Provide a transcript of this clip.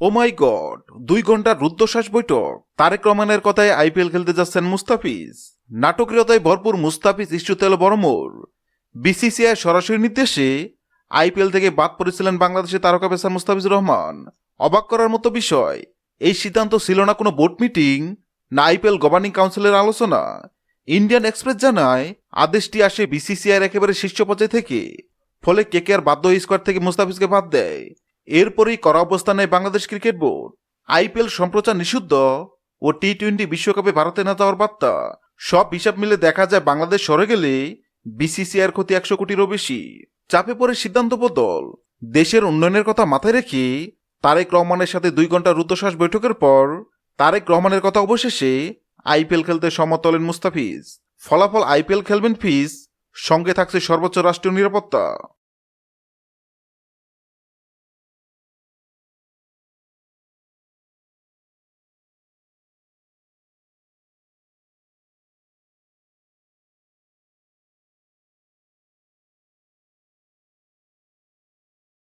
ও মাই god, দুই ঘণ্টার রুদ্ধশ্বাস বৈঠক তারেক রহমানের কথায় আইপিএল খেলতে যাচ্ছেন মুস্তাফিজ। নাটকীয়তায় ভরপুর মুস্তাফিজ ইস্যুতে এলো বড় বিসিসিআই সরাসরি নির্দেশে আইপিএল থেকে বাদ পড়েছিলেন বাংলাদেশের তারকা পেসার মুস্তাফিজুর রহমান। অবাক করার মতো বিষয়, এই সিদ্ধান্ত ছিল না কোনো বোর্ড মিটিং, না আইপিএল গভর্নিং কাউন্সিলের আলোচনা। ইন্ডিয়ান এক্সপ্রেস জানায়, আদেশটি আসে বিসিসিআইয়ের একেবারে শীর্ষ পর্যায়ে থেকে, ফলে কেকেআর বাধ্য স্কোয়াড থেকে মুস্তাফিজকে বাদ দেয়। এরপরই করা অবস্থান বাংলাদেশ ক্রিকেট বোর্ড, আইপিএল সম্প্রচার নিষিদ্ধ ও টি টোয়েন্টি বিশ্বকাপে ভারতে না যাওয়ার বার্তা। সব হিসাব মিলে দেখা যায় বাংলাদেশ সরে গেলে বিসিসিআইয়ের ক্ষতি একশো কোটিরও বেশি। চাপে পড়ে সিদ্ধান্ত বদল। দেশের উন্নয়নের কথা মাথায় রেখে তারেক রহমানের সাথে দুই ঘণ্টা রুদ্ধশ্বাস বৈঠকের পর তারেক রহমানের কথা অবশেষে আইপিএল খেলতে সম্মত হলেন মুস্তাফিজ। ফলাফল আইপিএল খেলবেন ফিস সঙ্গে থাকছে সর্বোচ্চ রাষ্ট্রীয় নিরাপত্তা।